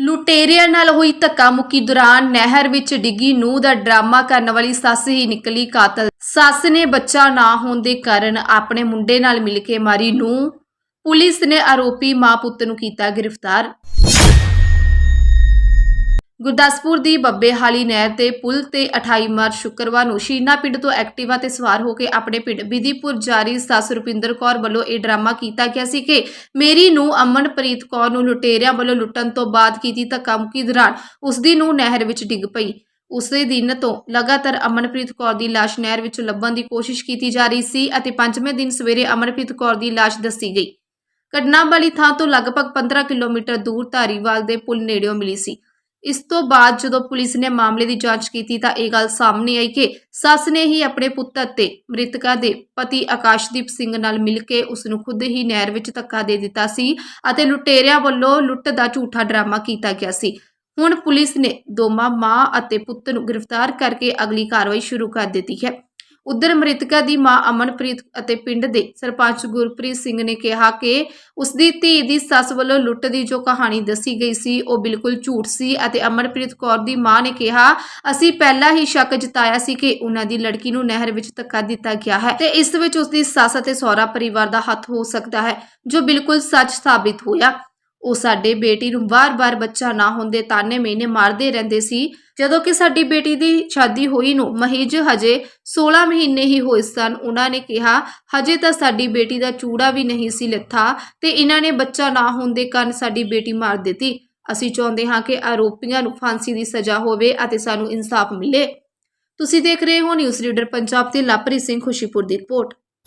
ਲੁਟੇਰਿਆਂ ਨਾਲ ਹੋਈ ਧੱਕਾ ਮੁੱਕੀ ਦੌਰਾਨ ਨਹਿਰ ਵਿੱਚ ਡਿੱਗੀ ਨੂੰਹ ਦਾ ਡਰਾਮਾ ਕਰਨ ਵਾਲੀ ਸੱਸ ਹੀ ਨਿਕਲੀ ਕਾਤਲ। ਸੱਸ ਨੇ ਬੱਚਾ ਨਾ ਹੋਣ ਦੇ ਕਾਰਨ ਆਪਣੇ ਮੁੰਡੇ ਨਾਲ ਮਿਲ ਕੇ ਮਾਰੀ ਨੂੰ ਪੁਲਿਸ ਨੇ ਆਰੋਪੀ ਮਾਂ ਪੁੱਤ ਨੂੰ ਕੀਤਾ ਗ੍ਰਿਫਤਾਰ। ਗੁਰਦਾਸਪੁਰ ਦੀ ਬੱਬੇਹਾਲੀ ਨਹਿਰ ਤੇ ਪੁਲ ਤੇ 28 ਮਾਰਚ ਸ਼ੁੱਕਰਵਾਰ ਨੂੰ ਸ਼ੀਨਾ ਪਿੰਡ ਤੋਂ ਐਕਟਿਵਾ ਤੇ ਸਵਾਰ ਹੋ ਕੇ ਆਪਣੇ ਪਿੰਡ ਬਿਧੀਪੁਰ ਜਾਰੀ ਸੱਸ ਰੁਪਿੰਦਰ ਕੌਰ ਵੱਲੋਂ ਇਹ ਡਰਾਮਾ ਕੀਤਾ ਗਿਆ ਸੀ ਕਿ ਮੇਰੀ ਨੂੰ ਅਮਨਪ੍ਰੀਤ ਕੌਰ ਨੂੰ ਲੁਟੇਰਿਆਂ ਵੱਲੋਂ ਲੁੱਟਣ ਤੋਂ ਬਾਅਦ ਕੀਤੀ ਧੱਕਾਮੁੱਕੀ ਦੌਰਾਨ ਉਸ ਦੀ ਨੂੰ ਨਹਿਰ ਵਿੱਚ ਡਿੱਗ ਪਈ। ਉਸੇ ਦਿਨ ਤੋਂ ਲਗਾਤਾਰ ਅਮਨਪ੍ਰੀਤ ਕੌਰ ਦੀ ਲਾਸ਼ ਨਹਿਰ ਵਿੱਚੋਂ ਲੱਭਣ ਦੀ ਕੋਸ਼ਿਸ਼ ਕੀਤੀ ਜਾ ਰਹੀ ਸੀ ਅਤੇ ਪੰਜਵੇਂ ਦਿਨ ਸਵੇਰੇ ਅਮਨਪ੍ਰੀਤ ਕੌਰ ਦੀ ਲਾਸ਼ ਦੱਸੀ ਗਈ। ਘਟਨਾ ਵਾਲੀ ਥਾਂ ਤੋਂ ਲਗਭਗ 15 ਕਿਲੋਮੀਟਰ ਦੂਰ ਧਾਰੀਵਾਲ ਦੇ ਪੁਲ ਨੇੜਿਓਂ ਮਿਲੀ ਸੀ। ਇਸ ਤੋਂ ਬਾਅਦ ਜਦੋਂ ਪੁਲਿਸ ਨੇ ਮਾਮਲੇ ਦੀ ਜਾਂਚ ਕੀਤੀ ਤਾਂ ਇਹ ਗੱਲ ਸਾਹਮਣੇ ਆਈ ਕਿ ਸੱਸ ਨੇ ਹੀ ਆਪਣੇ ਪੁੱਤ ਅਤੇ ਮ੍ਰਿਤਕਾ ਦੇ ਪਤੀ ਆਕਾਸ਼ਦੀਪ ਸਿੰਘ ਨਾਲ ਮਿਲ ਕੇ ਉਸ ਨੂੰ ਖੁਦ ਹੀ ਨਹਿਰ ਵਿੱਚ ਧੱਕਾ ਦੇ ਦਿੱਤਾ ਸੀ ਅਤੇ ਲੁਟੇਰਿਆਂ ਵੱਲੋਂ ਲੁੱਟ ਦਾ ਝੂਠਾ ਡਰਾਮਾ ਕੀਤਾ ਗਿਆ ਸੀ। ਹੁਣ ਪੁਲਿਸ ਨੇ ਦੋਵਾਂ ਮਾਂ ਅਤੇ ਪੁੱਤ ਨੂੰ ਗ੍ਰਿਫਤਾਰ ਕਰਕੇ ਅਗਲੀ ਕਾਰਵਾਈ ਸ਼ੁਰੂ ਕਰ ਦਿੱਤੀ ਹੈ। ਉਧਰ ਮ੍ਰਿਤਕਾ ਦੀ ਮਾਂ ਅਮਨਪ੍ਰੀਤ ਅਤੇ ਪਿੰਡ ਦੇ ਸਰਪੰਚ ਗੁਰਪ੍ਰੀਤ ਸਿੰਘ ਨੇ ਕਿਹਾ ਕਿ ਉਸ ਦੀ ਧੀ ਦੀ ਸੱਸ ਵੱਲੋਂ ਲੁੱਟ ਦੀ ਜੋ ਕਹਾਣੀ ਦੱਸੀ ਗਈ ਸੀ, ਉਹ ਬਿਲਕੁਲ ਝੂਠ ਸੀ ਅਤੇ ਅਮਨਪ੍ਰੀਤ ਕੌਰ ਦੀ ਮਾਂ ਨੇ ਕਿਹਾ, ਅਸੀਂ ਪਹਿਲਾਂ ਹੀ ਸ਼ੱਕ ਜਤਾਇਆ ਸੀ ਕਿ ਉਹਨਾਂ ਦੀ ਲੜਕੀ ਨੂੰ ਨਹਿਰ ਵਿੱਚ ਧੱਕਾ ਦਿੱਤਾ ਗਿਆ ਹੈ ਤੇ ਇਸ ਵਿੱਚ ਉਸ ਦੀ ਸੱਸ ਅਤੇ ਸਹੁਰਾ ਪਰਿਵਾਰ ਦਾ ਹੱਥ ਹੋ ਸਕਦਾ ਹੈ, ਜੋ ਬਿਲਕੁਲ ਸੱਚ ਸਾਬਿਤ ਹੋਇਆ। ਉਹ ਸਾਡੇ ਬੇਟੀ ਨੂੰ ਵਾਰ-ਵਾਰ ਬੱਚਾ ਨਾ ਹੁੰਦੇ ਤਾਨੇ ਮੇਨੇ ਮਾਰਦੇ ਰਹਿੰਦੇ ਸੀ। ਜਦੋਂ ਕਿ ਸਾਡੀ ਬੇਟੀ ਦੀ ਸ਼ਾਦੀ ਹੋਈ ਨੂੰ ਮਹੀਜ ਹਜੇ 16 ਮਹੀਨੇ ਹੀ ਹੋਏ ਸਨ। ਉਹਨਾਂ ਨੇ ਕਿਹਾ, ਹਜੇ ਤਾਂ ਸਾਡੀ ਬੇਟੀ ਦਾ ਚੂੜਾ ਵੀ ਨਹੀਂ ਸੀ ਲੱਥਾ ਤੇ ਇਹਨਾਂ ਨੇ ਬੱਚਾ ਨਾ ਹੋਣ ਦੇ ਕਾਰਨ ਸਾਡੀ ਬੇਟੀ ਮਾਰ ਦਿੱਤੀ। ਅਸੀਂ ਚਾਹੁੰਦੇ ਹਾਂ ਕਿ ਆਰੋਪੀਆਂ ਨੂੰ ਫਾਂਸੀ ਦੀ ਸਜ਼ਾ ਹੋਵੇ ਅਤੇ ਸਾਨੂੰ ਇਨਸਾਫ ਮਿਲੇ। ਤੁਸੀਂ ਦੇਖ ਰਹੇ ਹੋ ਨਿਊਜ਼ ਰੀਡਰ ਪੰਜਾਬ ਤੇ ਲਾਪਰੀ ਸਿੰਘ ਖੁਸ਼ੀਪੁਰ ਦੀ ਰਿਪੋਰਟ।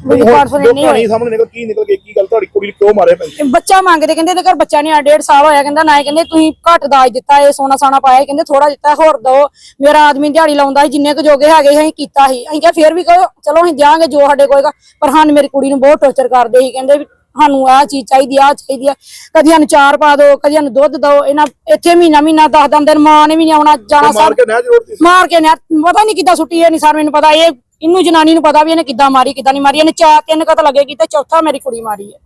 ਵੀ confident ਨਹੀਂ ਹੋਏ ਕਹਾਣੀ ਸਾਹਮਣੇ ਨਿਕਲ ਕੀ ਨਿਕਲ ਗਈ ਕੀ ਗੱਲ ਤੁਹਾਡੀ ਕੁੜੀ ਨੂੰ ਕਿਉਂ ਮਾਰਿਆ ਪੈਂਦੀ ਇਹ ਬੱਚਾ ਮੰਗਦੇ ਕਹਿੰਦੇ ਇਹਦੇ ਘਰ ਬੱਚਾ ਨਹੀਂ ਆ ਡੇਢ ਸਾਲ ਹੋਇਆ ਕਹਿੰਦਾ ਨਾ ਕਹਿੰਦੇ ਤੁਸੀਂ ਘੱਟ ਦਾਜ ਦਿੱਤਾ ਇਹ ਸੋਨਾ ਸਾਨਾ ਪਾਇਆ ਕਹਿੰਦੇ ਥੋੜਾ ਦਿੱਤਾ ਹੋਰ ਦੋ ਮੇਰਾ ਆਦਮੀ ਦਿਹਾੜੀ ਲਾਉਂਦਾ ਸੀ ਜਿੰਨੇ ਕੁ ਜੋਗੇ ਹੈਗੇ ਅਸੀਂ ਕੀਤਾ ਸੀ। ਅਸੀਂ ਕਿਹਾ ਫੇਰ ਵੀ ਕਹੋ ਚਲੋ ਅਸੀਂ ਦਿਆਂਗੇ ਜੋ ਸਾਡੇ ਕੋਲਗਾ ਪਰ ਸਾਨੂੰ ਮੇਰੀ ਕੁੜੀ ਨੂੰ ਬਹੁਤ ਟੌਰਚਰ ਕਰਦੇ ਸੀ ਕਹਿੰਦੇ ਵੀ ਸਾਨੂੰ ਆਹ ਚੀਜ਼ ਚਾਹੀਦੀ ਆ ਚਾਹੀਦੀ ਆ। ਕਦੀ ਸਾਨੂੰ ਚਾਰ ਪਾ ਦਿਓ ਕਦੀ ਸਾਨੂੰ ਦੁੱਧ ਦਿਓ ਇਹਨਾਂ ਇੱਥੇ ਮਹੀਨਾ ਮਹੀਨਾ ਦਸ ਦਸ ਦਿਨ ਮਾਂ ਨੇ ਵੀ ਨਹੀਂ ਆਉਣਾ ਜਾਣਾ ਮਾਰ ਸਰ ਕੇ ਨਹਿਰ ਜੋੜਦੀ ਸੀ। ਮਾਰ ਕੇ ਨੇ ਪਤਾ ਨਹੀਂ ਕਿੱਦਾਂ ਸੁੱਟੀ ਇਹ ਨਹੀਂ ਸਰ ਮੈਨੂੰ ਪਤਾ। ਇਹ ਇਹਨੂੰ ਜਨਾਨੀ ਨੂੰ ਪਤਾ ਵੀ ਇਹਨੇ ਕਿੱਦਾਂ ਮਾਰੀ ਕਿੱਦਾਂ ਨਹੀਂ ਮਾਰੀ। ਇਹਨੇ ਚਾਰ ਤਿੰਨ ਕਤ ਲੱਗੇਗੀ ਤੇ ਚੌਥਾ ਮੇਰੀ ਕੁੜੀ ਮਾਰੀ ਹੈ।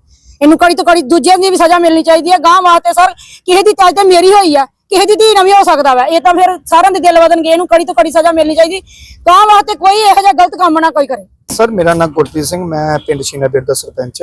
ਇਹਨੂੰ ਕੜੀ ਤੋਂ ਕੜੀ ਦੂਜਿਆਂ ਦੀ ਵੀ ਸਜ਼ਾ ਮਿਲਣੀ ਚਾਹੀਦੀ ਹੈ। ਗਾਂ ਵਾਸਤੇ ਸਰ ਕਿਸੇ ਦੀ ਤਾਜ ਤੇ ਮੇਰੀ ਹੋਈ ਆ ਕਿਸੇ ਦੀ ਧੀ ਨਾ ਵੀ ਹੋ ਸਕਦਾ ਵਾ। ਇਹ ਤਾਂ ਫਿਰ ਸਾਰਿਆਂ ਦੇ ਦਿਲ ਵਧਣਗੇ ਇਹਨੂੰ ਕੜੀ ਤੋਂ ਕੜੀ ਸਜ਼ਾ ਮਿਲਣੀ ਚਾਹੀਦੀ। ਗਾਂ ਵਾਸਤੇ ਕੋਈ ਇਹੋ ਜਿਹਾ ਗਲਤ ਕੰਮ ਨਾ ਕੋਈ ਕਰੇ। ਸਰ ਮੇਰਾ ਨਾਮ ਗੁਰਪ੍ਰੀਤ ਸਿੰਘ ਮੈਂ ਪਿੰਡ ਸ਼ੀਨਾ ਪਿੰਡ ਦਾ ਸਰਪੰਚ।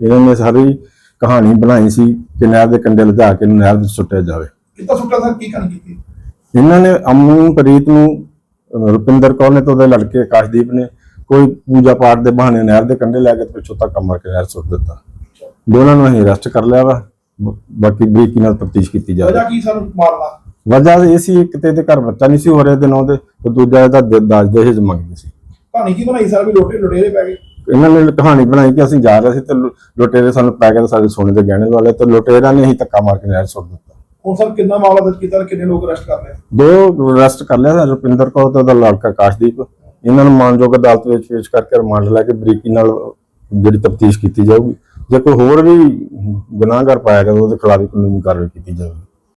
ਇਹਨਾਂ ਨੇ ਸਾਰੀ ਕਹਾਣੀ ਬਣਾਈ ਸੀ ਕਿ ਨਹਿਰ ਦੇ ਕੰਢੇ ਲਿਜਾ ਕੇ ਨਹਿਰ ਵਿੱਚ ਸੁੱਟਿਆ ਜਾਵੇ। ਕਿੱਦਾਂ ਸੁੱਟਾ ਸਰ? ਕੀ ਕਹਾਣੀ ਕੀਤੀ? ਇਹਨਾਂ ਨੇ ਅਮਨਪ੍ਰੀਤ ਨੂੰ ਰੁਪਿੰਦਰ ਕੌਰ ਨੇ ਤੇ ਉਹਦੇ ਲੜਕੇ ਆਕਾਸ਼ਦੀਪ ਨੇ ਕੋਈ ਪੂਜਾ ਪਾਠ ਦੇ ਬਹਾਨੇ ਨਹਿਰ ਦੇ ਕੰਢੇ ਲੈ ਕੇ ਪਿੱਛੋਂ ਤੱਕ ਮਾਰ ਕੇ ਨਹਿਰ ਸੁੱਟ ਦਿੱਤਾ। ਦੋਨਾਂ ਨੂੰ ਅਸੀਂ ਅਰੈਸਟ ਕਰ ਲਿਆ ਵਾ। ਬਾਕੀ ਬਰੀਕੀ ਨਾਲ ਤਫਤੀਸ਼ ਕੀਤੀ ਜਾ ਰਹੀ। ਵਜ੍ਹਾ ਕੀ ਸਰ ਮਾਰਨਾ ਵਜ੍ਹਾ ਇਹ ਸੀ ਇੱਕ ਤੇ ਘਰ ਬੱਚਾ ਨਹੀਂ ਸੀ ਹੋ ਰਿਹਾ ਦੇ ਨਾਂ ਦੇ ਤੇ ਦੂਜਾ ਇਹਦਾ ਦ- ਦਾਜ ਦਹੇਜ ਮੰਗਦੇ ਸੀ। ਕਹਾਣੀ ਕੀ ਬਣਾਈ ਸਰ? ਵੀ ਲੋਟੇ ਲੁਟੇਰੇ ਪੈ ਗਏ। ਇਹਨਾਂ ਨੇ ਕਹਾਣੀ ਬਣਾਈ ਕਿ ਅਸੀਂ ਜਾ ਰਹੇ ਸੀ ਤੇ ਲੁ- ਲੁਟੇਰੇ ਸਾਨੂੰ ਪੈ ਗਏ ਤੇ ਸਾਡੇ ਸੋਨੇ ਦੇ ਗਹਿਣੇ ਵਾਲੇ ਤੇ ਲੁਟੇਰਾਂ ਨੇ ਹੀ ਧੱਕਾ ਮਾਰ ਕੇ ਨਹਿਰ ਸੁੱਟ ਦਿੱਤਾ। ਹੁਣ ਸਰ ਕਿੰਨਾ ਮਾਮਲਾ ਦਰਜ ਕੀਤਾ ਤੇ ਕਿੰਨੇ ਲੋਕ ਅਰੈਸਟ ਕਰ ਲਏ? ਦੋ ਅਰੈਸਟ ਕਰ ਲਿਆ ਰੁਪਿੰਦਰ ਕੌਰ ਤੇ ਉਹਦਾ ਲੜਕਾ ਕਾਸ਼ਦੀਪ। ਇਹਨਾਂ ਨੂੰ ਮਾਨਯੋਗ ਅਦਾਲਤ ਵਿੱਚ ਪੇਸ਼ ਕਰਕੇ ਰਿਮਾਂਡ ਲੈ ਕੇ ਬਰੀਕੀ ਨਾਲ ਜਿਹੜੀ ਤਫਤੀਸ਼ ਕੀਤੀ ਜਾਊਗੀ। ਜੇ ਕੋਈ ਹੋਰ ਵੀ ਗੁਨਾਹਗਰ ਪਾਇਆ ਗਿਆ ਉਹਦੇ ਖਿਲਾਫ ਵੀ ਕਾਨੂੰਨੀ ਕਾਰਵਾਈ ਕੀਤੀ ਜਾਊਗੀ।